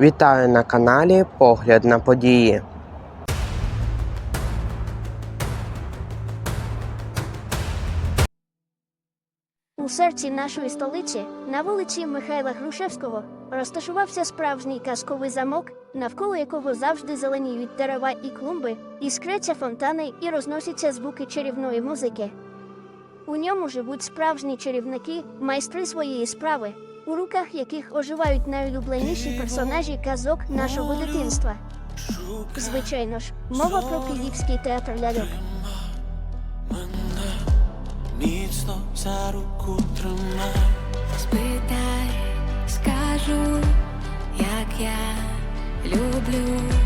Вітаю на каналі Погляд на події. У серці нашої столиці, на вулиці Михайла Грушевського, розташувався справжній казковий замок, навколо якого завжди зеленіють дерева і клумби, іскряться фонтани і розносяться звуки чарівної музики. У ньому живуть справжні чарівники, майстри своєї справи, у руках яких оживають найулюбленіші персонажі казок нашого дитинства. Звичайно ж, мова про Київський театр ляльок. Міцно за руку тримай Спитай, скажу, як я люблю.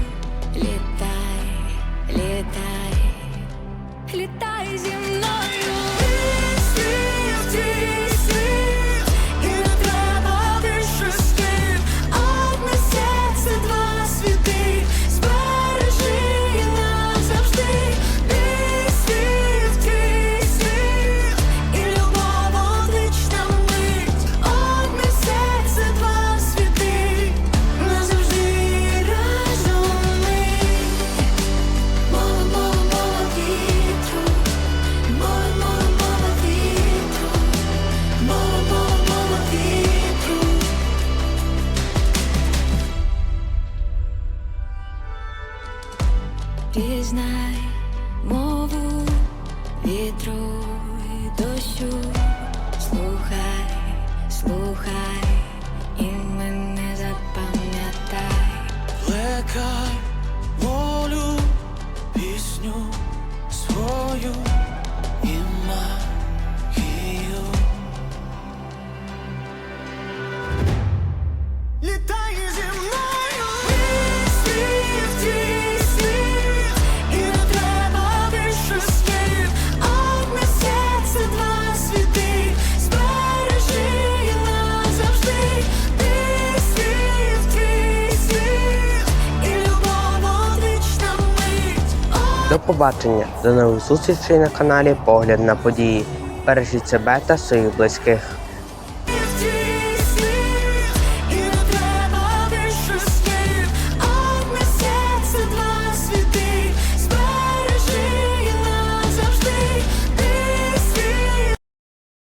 Пізнай мову вітру і дощу, слухай, слухай і мене запам'ятай. Плекай волю, пісню свою До побачення, до нових зустрічей на каналі Погляд на події. Бережіть себе та своїх близьких.